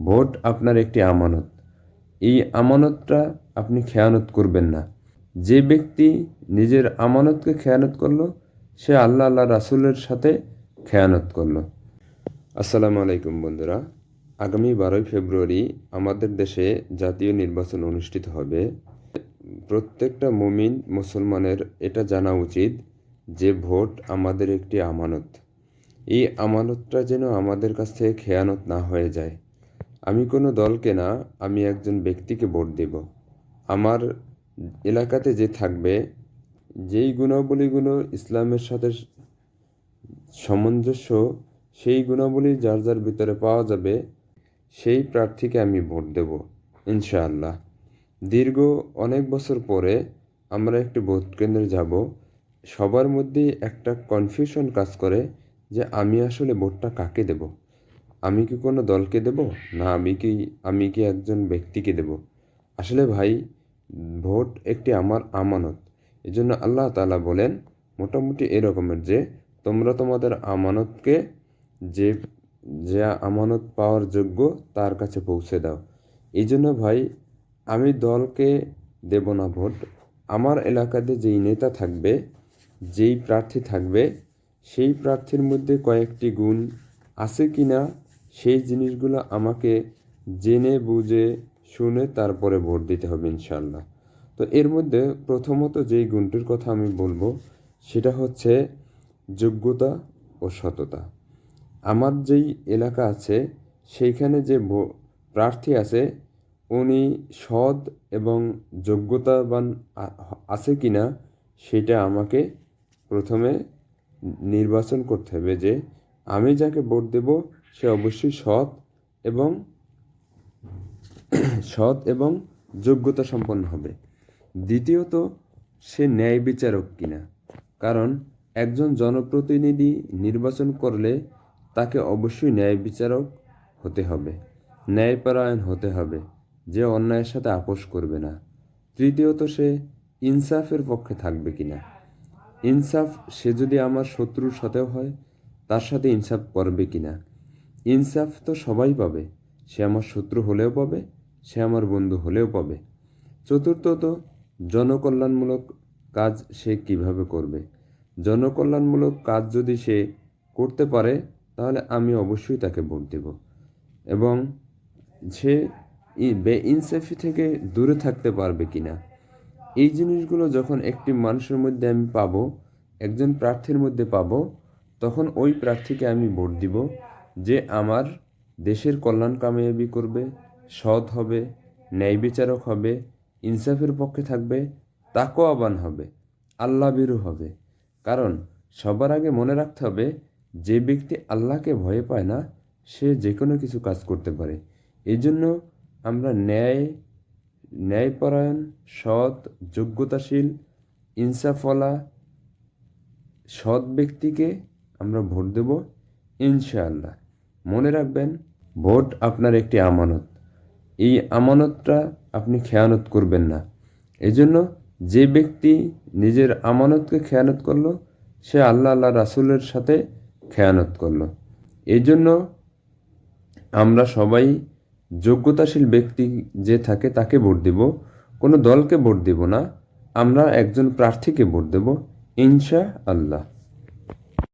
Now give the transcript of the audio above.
Vote আপনার একটি আমানত। এই আমানতটা আপনি খেয়ানত করবেন না। যে ব্যক্তি নিজের আমানতকে খেয়ানত করল, সে আল্লাহ আল্লাহ রাসুলের সাথে খেয়ানত করল। আসসালামু আলাইকুম বন্ধুরা, আগামী বারোই ফেব্রুয়ারি আমাদের দেশে জাতীয় নির্বাচন অনুষ্ঠিত হবে। প্রত্যেকটা মুমিন মুসলমানের এটা জানা উচিত যে ভোট আমাদের একটি আমানত। এই আমানতটা যেন আমাদের কাছ থেকে খেয়ানত না হয়ে যায়। আমি কোনো দলকে না, আমি একজন ব্যক্তিকে ভোট দেব। আমার এলাকাতে যে থাকবে, যেই গুণাবলীগুলো ইসলামের সাথে সামঞ্জস্য, সেই গুণাবলী যার যার ভিতরে পাওয়া যাবে, সেই প্রার্থীকে আমি ভোট দেব, ইনশাআল্লাহ। দীর্ঘ অনেক বছর পরে আমরা একটি ভোট কেন্দ্রে যাব। সবার মধ্যেই একটা কনফিউশন কাজ করে যে আমি আসলে ভোটটা কাকে দেব? আমি কি কোনো দলকে দেব? না, আমি কি আমি কি একজন ব্যক্তিকে দেব? আসলে ভাই, ভোট একটি আমার আমানত। এজন্য আল্লাহ তালা বলেন, মোটামুটি এরকমের যে, তোমরা তোমাদের আমানতকে যে যে আমানত পাওয়ার যোগ্য তার কাছে পৌঁছে দাও। এই জন্য ভাই, আমি দলকে দেব না ভোট। আমার এলাকাতে যেই নেতা থাকবে, যেই প্রার্থী থাকবে, সেই প্রার্থীর মধ্যে কয়েকটি গুণ আছে কি না সেই জিনিসগুলো আমাকে জেনে, বুঝে, শুনে তারপরে ভোট দিতে হবে ইনশাল্লাহ তো এর মধ্যে প্রথমত যেই গুণটির কথা আমি বলব, সেটা হচ্ছে যোগ্যতা ও সততা। আমার যেই এলাকা আছে, সেইখানে যে প্রার্থী আছে, উনি সৎ এবং যোগ্যতাবান আছে কি না সেটা আমাকে প্রথমে নির্বাচন করতে হবে যে আমি যাকে ভোট দেব সে অবশ্যই সৎ এবং সৎ এবং যোগ্যতা সম্পন্ন হবে। দ্বিতীয়ত, সে ন্যায় বিচারক কিনা। কারণ, একজন জনপ্রতিনিধি নির্বাচন করলে তাকে অবশ্যই ন্যায় বিচারক হতে হবে, ন্যায়পরায়ণ হতে হবে, যে অন্যায়ের সাথে আপোষ করবে না। তৃতীয়ত, সে ইনসাফের পক্ষে থাকবে কিনা। ইনসাফ, সে যদি আমার শত্রুর সাথেও হয়, তার সাথে ইনসাফ করবে কিনা। ইনসাফ তো সবাই পাবে। সে আমার শত্রু হলেও পাবে, সে আমার বন্ধু হলেও পাবে। চতুর্থত, জনকল্যাণমূলক কাজ সে কীভাবে করবে? জনকল্যাণমূলক কাজ যদি সে করতে পারে, তাহলে আমি অবশ্যই তাকে ভোট দেব। এবং সে ই- বেইনসাফি থেকে দূরে থাকতে পারবে কিনা? এই জিনিসগুলো যখন একটি মানুষের মধ্যে আমি পাবো, একজন প্রার্থীর মধ্যে পাবো, তখন ওই প্রার্থীকে আমি ভোট দিব। যে আমার দেশের কল্যাণ কামিয়াবি করবে, সৎ হবে, ন্যায় বিচারক হবে, ইনসাফের পক্ষে থাকবে, তাকওয়াবান হবে, আল্লাহ ভীরু হবে। কারণ সবার আগে মনে রাখতে হবে, যে ব্যক্তি আল্লাহকে ভয় পায় না, সে যে কোনো কিছু কাজ করতে পারে। এই জন্য আমরা ন্যায়, ন্যায়পরায়ণ, সৎ, যোগ্যতাশীল, ইনসাফওয়ালা, সৎ ব্যক্তিকে আমরা ভোট দেব, ইনশাআল্লাহ। মনে রাখবেন, ভোট আপনার একটি আমানত। এই আমানতটা আপনি খেয়ানত করবেন না। এজন্য যে ব্যক্তি নিজের আমানতকে খেয়ানত করল, সে আল্লাহ আল্লাহ রাসুলের সাথে খেয়ানত করল। এই জন্য আমরা সবাই যোগ্যতাশীল ব্যক্তি যে থাকে তাকে ভোট দেব, কোনো দলকে ভোট দেব না, আমরা একজন প্রার্থীকে ভোট দেব ইনশা আল্লাহ